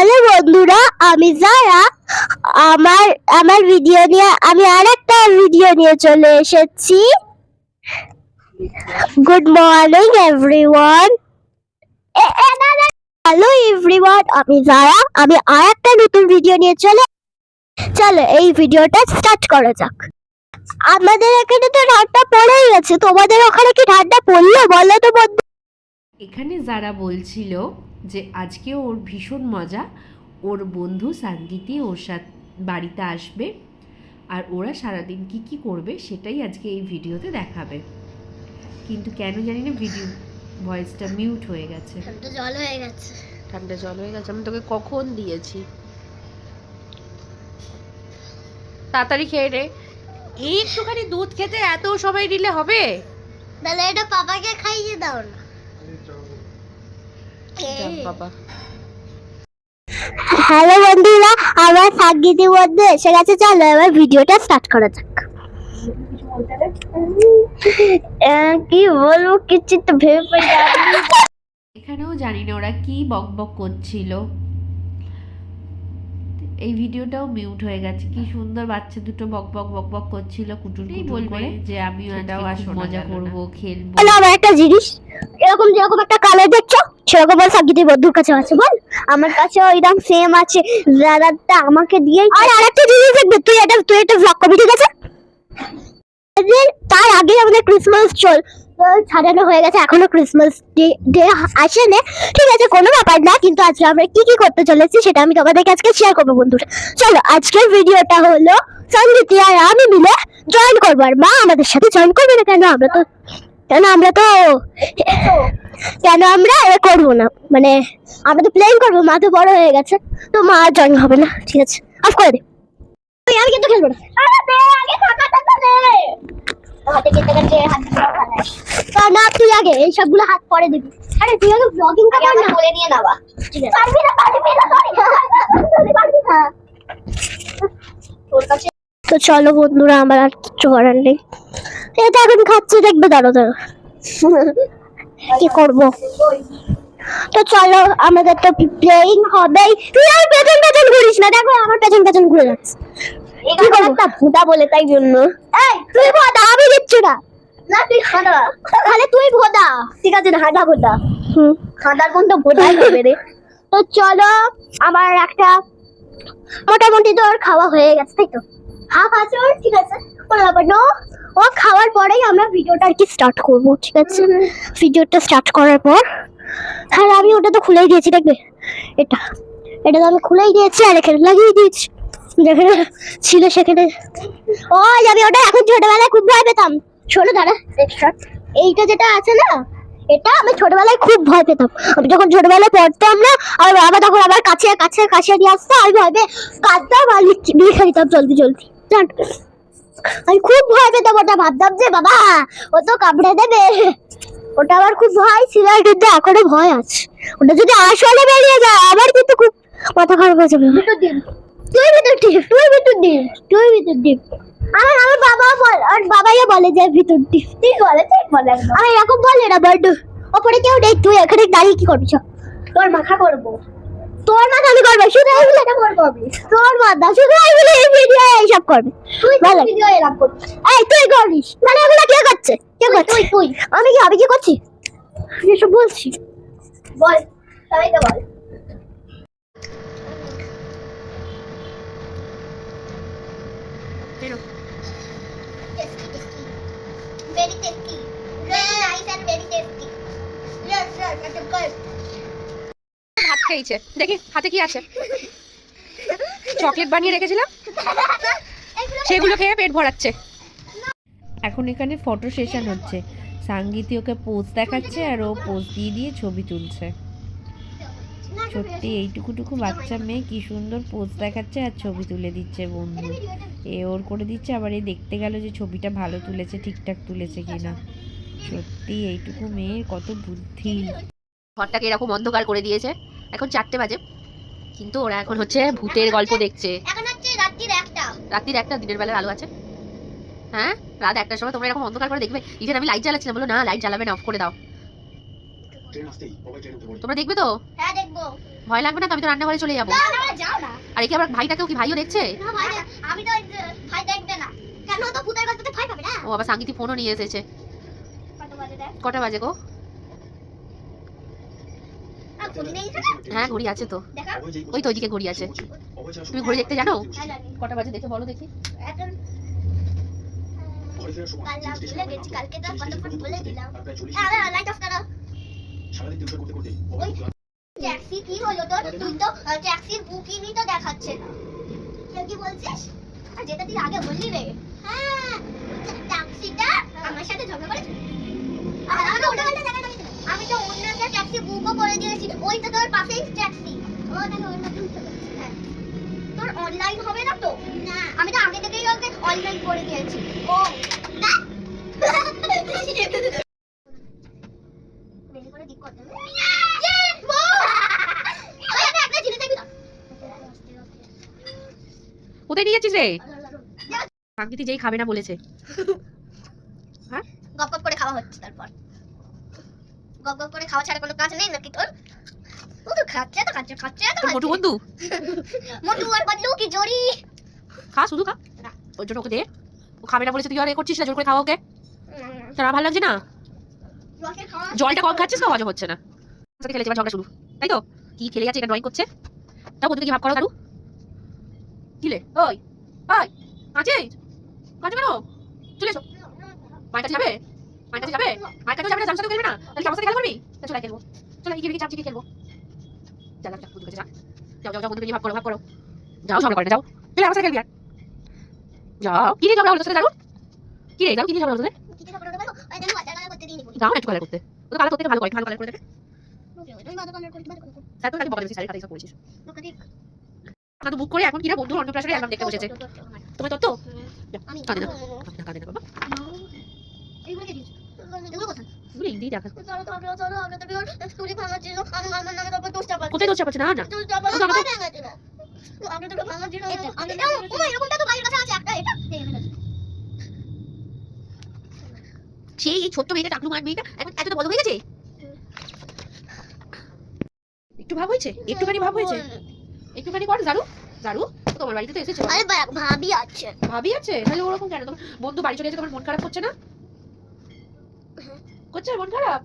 Hello বন্ধুরা, আমি যারা আমার আমার ভিডিও নিয়ে, আমি আরেকটা ভিডিও নিয়ে চলে এসেছি। Good morning everyone hello everyone আমি যারা, আমি আরেকটা নতুন ভিডিও নিয়ে চলে চলো, এই ভিডিওটা স্টার্ট করা যাক। আমাদের এখানে তো ঠান্ডা পড়েই গেছে। তোমাদের ওখানে কি ঠান্ডা পড়ল বলো তো বন্ধু। এখানে যারা বলছিল যে আজকে ওর ভীষণ মজা ওর বন্ধু সাঙ্গীতি ওর সাথে বাড়িতে আসবে আর ওরা সারাদিন কি কি করবে সেটাই আজকে এই ভিডিওতে দেখাবে। কিন্তু কেন জানি না ভিডিও ভয়েসটা মিউট হয়ে গেছে। জল হয়ে গেছে। ঠান্ডা জল হয়ে গেছে। আমি তোকে কখন দিয়েছি? তাড়াতাড়ি খেয়ে রে একটুখানি দুধ খেতে এত সময় দিলে হবে? তাহলে এটা পাপাকে খাইয়ে দাও না। যাক বাবা। হ্যালো বন্ধুরা আমার সাঙ্গীতি বন্ধু এসে গেছে চলো এবার ভিডিওটা স্টার্ট করা যাক। আহ, কি বলব কিছু তো ভেবে এখানেও জানি না ওরা কি বক বক করছিল। এই ভিডিওটাও মিউট হয়ে গেছে। কি সুন্দর বাচ্চা দুটো বক বক বক বক করছিল কুটুর কুটুর করে। যে আমি এটাও আসব মজা করব খেলব। আমার একটা জিনিস। এরকম যেরকম একটা কালার দেখছ সেরকম বল সাকিতি বন্ধুর কাছে আছে বল। আমার কাছে ওইরকম সেম আছে। দাদাটা আমাকে দিয়ে আর আরেকটা জিনিস দেখবে তুই এটা তুই একটা ব্লগ করবি ঠিক আছে? তার আগে আমাদের ক্রিসমাস চল সাজানো হয়ে গেছে, এখনও ক্রিসমাস ডে ডে আসেনি। ঠিক আছে, কোনো ব্যাপার না, কিন্তু আজকে আমরা কি কি করতে চলেছি সেটা আমি তোমাদেরকে আজকে শেয়ার করব, বন্ধুরা। চলো, আজকের ভিডিওটা হলো সঙ্গীতি আর আমি মিলে জয়েন করব, আর মা আমাদের সাথে জয়েন করবে না কেন? আমরা তো, কেন আমরা তো, কেন আমরা এ করব না? মানে আমরা তো প্লেন করব, মা তো বড় হয়ে গেছে, তো মা আর জয়েন হবে না, ঠিক আছে? অফ করে দে। ওই, আমি কিন্তু খেলব না। আরে দে আগে টাকাটা তো দে। হাতে কেটে কেটে হাত তা না তুই আগে এই সবগুলো হাত পরে দিবি। আরে তুই আগে ব্লগিং টা কর না। বলে নিয়ে নাবা ঠিক আছে। পারবি না পারবি না সরি পারবি না তোর কাছে তো চলো বন্ধুরা আমার আর কিচ্ছু করার নেই। এটা এখন খাচ্ছি দেখবে দাঁড়ো দাঁড়ো। কি করব? তো চলো আমাদের তো প্লেইং হবেই। তুই আর পেছন পেছন ঘুরিস না। দেখো আমার পেছন পেছন ঘুরে যাচ্ছে। কি করব বলে তাই জন্য। এই তুই ভোদা আমি দিচ্ছি না। না তুই হাঁদা। তাহলে তুই ভোদা। ঠিক আছে না হাঁদা ভোদা। হুম। কোন তো ভোদাই হবে রে। তো চলো আমার একটা মোটামুটি তো ওর খাওয়া হয়ে গেছে তাই তো? হাফ আছে ওর ঠিক আছে। কোনো ব্যাপার না। ও খাওয়ার পরেই আমরা ভিডিওটা আর কি স্টার্ট করব ঠিক আছে? ভিডিওটা স্টার্ট করার পর হ্যাঁ আমি ওটা তো খুলেই দিয়েছি দেখবে? এটা। এটা তো আমি খুলেই দিয়েছি আর এখানে লাগিয়ে দিয়েছি। যেখানে ছিল সেখানে ও আমি ওটা এখন ছোটবেলায় খুব ভয় পেতাম। শোনো দাঁড়া এইটা যেটা আছে না, এটা আমি ছোটবেলায় খুব ভয় পেতাম। আমি যখন ছোটবেলায় পড়তাম না আর বাবা তখন আমার কাছে কাছে কাছে নিয়ে আসতো, আমি ভয় পেয়ে কাঁদতাম আর লিখ- দিতাম, জলদি জলদি। আমি খুব ভয় পেতাম, ওটা ভাবতাম যে, বাবা, ও তো কামড়ে দেবে। ওটা আমার খুব ভয় ছিল, কিন্তু এখনও ভয় আছে। ওটা যদি আসলে বেরিয়ে যায় আমার কিন্তু খুব মাথা খারাপ হয়ে যাবে। তুই ভিতর ডিপ তুই ভিতর ডিপ তুই ভিতর ডিপ আমার আমার বাবা বল আর বাবাইও বলে যে ভিতর ডিপ ঠিক বলে ঠিক বলে। আমি এরকম বলে না বাট ওপরে কেউ নেই তুই এখানে দাঁড়িয়ে কি তোর করব। তোর মাথা আমি করব শুধু এইগুলো এটা করব আমি। তোর মাথা শুধু এইগুলো এই ভিডিও এইসব করবে। তুই ভালো ভিডিও এরকম করবি এই তুই করিস। মানে এগুলো কে করছে? কে করছে? তুই তুই। আমি কি আমি কি করছি? আমি এসব বলছি। বল সবাইকে বল। Tasty, tasty. Very tasty. Very nice and very tasty. Yes, yes, it's good. ভাত খেয়েছে। দেখি হাতে কি আছে? চকলেট বানিয়ে রেখেছিলাম? সেগুলো খেয়ে পেট ভরাচ্ছে। এখন এখানে ফটো সেশন হচ্ছে। সাঙ্গীতি ওকে পোজ দেখাচ্ছে আর ও পোজ দিয়ে দিয়ে ছবি তুলছে। সত্যি এইটুকুটুকু বাচ্চা মেয়ে কি সুন্দর পোজ দেখাচ্ছে আর ছবি তুলে দিচ্ছে বন্ধু। এ ওর করে দিচ্ছে আবার এই দেখতে গেল যে ছবিটা ভালো তুলেছে ঠিকঠাক তুলেছে কিনা। সত্যি এইটুকু মেয়ের কত বুদ্ধি। ঘরটাকে এরকম অন্ধকার করে দিয়েছে। এখন চারটে বাজে। কিন্তু ওরা এখন হচ্ছে ভূতের গল্প দেখছে। এখন হচ্ছে রাত্রির একটা। রাত্রির একটা দিনের বেলার আলো আছে। হ্যাঁ? রাত একটার সময় তোমরা এরকম অন্ধকার করে দেখবে। ইভেন আমি লাইট জ্বালাচ্ছিলাম বলো না লাইট জ্বালাবে না অফ করে দাও। তোমরা দেখবে তো? হ্যাঁ দেখব। ভয় লাগবে না? তো আমি তো রান্নাঘরে চলে যাব। না না যাও না। আর একে আবার ভাইটাকেও কি ভাইও দেখছে? আমি তো ভাই দেখবে না। কেন? তো ভূতের গল্পতে ভয় পাবে না? ও আবার সাঙ্গীতি ফোনও নিয়ে এসেছে। কত বাজে দেখ? কটা বাজে গো? হ্যাঁ ঘড়ি আছে তো। ওই তো ওইদিকে ঘড়ি আছে। তুমি ঘড়ি দেখতে জানো? হ্যাঁ কটা বাজে দেখে বলো দেখি। কালকে তো বলে দিলাম। লাইট অফ করো সারাদিন টিউশন করতে করতে ট্যাক্সি কি হলো তোর? তুই তো ট্যাক্সির বুকিংই তো দেখাচ্ছে না। কি বলছিস? আর যেটা তুই আগে বললি রে। হ্যাঁ। ট্যাক্সিটা আমার সাথে ঝগড়া করেছে আর আমাকে ওটা বলতে দেখা আমি তো অন্য একটা ট্যাক্সি বুকও করে দিয়েছি। ওই তো তোর পাশেই ট্যাক্সি। ও ওর মধ্যে হ্যাঁ। তোর অনলাইন হবে না তো? না। আমি তো আগে থেকেই ওকে অনলাইন করে দিয়েছি। ও না বেশি করে দিক করতে হবে। ইয়ে! বউ! ওই একটা একটা জিনিস দেখবি তো? কোথায় নিয়ে যাচ্ছিস রে? সাঙ্গীতি যেই খাবে না বলেছে। হ্যাঁ? গপ গপ করে খাওয়া হচ্ছে তারপর। গপ গপ করে খাওয়া ছাড়া কোনো কাজ নেই নাকি তোর? তো খাচ্ছে তো খাচ্ছে খাচ্ছে তো মোটু বন্ধু? মোটু আর বদলু কি জড়ি খা শুধু খা। ওর জন্য ওকে দে। ও খাবে না বলেছে তুই আর এ করছিস না জোর করে খাওয়া ওকে। তোর ভালো লাগছে না? জলটা কম খাচ্ছিস না হজম হচ্ছে না। খেলেছে ঝগড়া শুরু। তাই তো? কি খেলে যাচ্ছে এটা ড্রয়িং করছে? তাও বন্ধুকে কি ভাব করো দারু কিলে ওই ওই কাঁচে কাঁচে কেন? চলে এসো। মায়ের কাছে যাবে মায়ের কাছে যাবে মায়ের কাছে যাবে না জামসাতে খেলবে না? তাহলে আমার সাথে খেলা করবি? চলে খেলব। চলে গিয়ে গিয়ে চাপচিকে খেলব। যা যা যা বন্ধুর কাছে যা। যাও যাও যাও বন্ধুকে নিয়ে ভাব করো ভাব করো। যাও ঝগড়া করে যাও। চলে আমার সাথে খেলবি আর। যাও। কি নিয়ে হলো সাথে দারু কি রে দারু কি নিয়ে করতে দিইনি বলি যাও একটু কালার করতে। ও তো কালার করতে ভালো করে ভালো কালার করে দেবে। তারপর তাকে বকা দিয়েছিস শাড়ি সব করেছিস ঠিক বুক করে এখন কিনা বন্ধুর অন্নপ্রাশনের অ্যালবাম দেখতে বসেছে। তোমার তত্ত্ব? আমি কাঁদে না কাঁদে না কাঁদে বাবা। কোথায় দোষ চাপাচ্ছি? না সেই ছোট্ট মেয়েটা টাকলু মার মেয়েটা এখন এত বড় হয়ে গেছে? একটু ভাব হয়েছে? একটুখানি ভাব হয়েছে? একটুখানি কর জারু জারু তোমার বাড়িতে তো এসেছে। আরে ভাবি আছে। ভাবি আছে? তাহলে ওরকম কেন? তোমার বন্ধু বাড়ি চলে গেছে তোমার মন খারাপ করছে না? করছে মন খারাপ?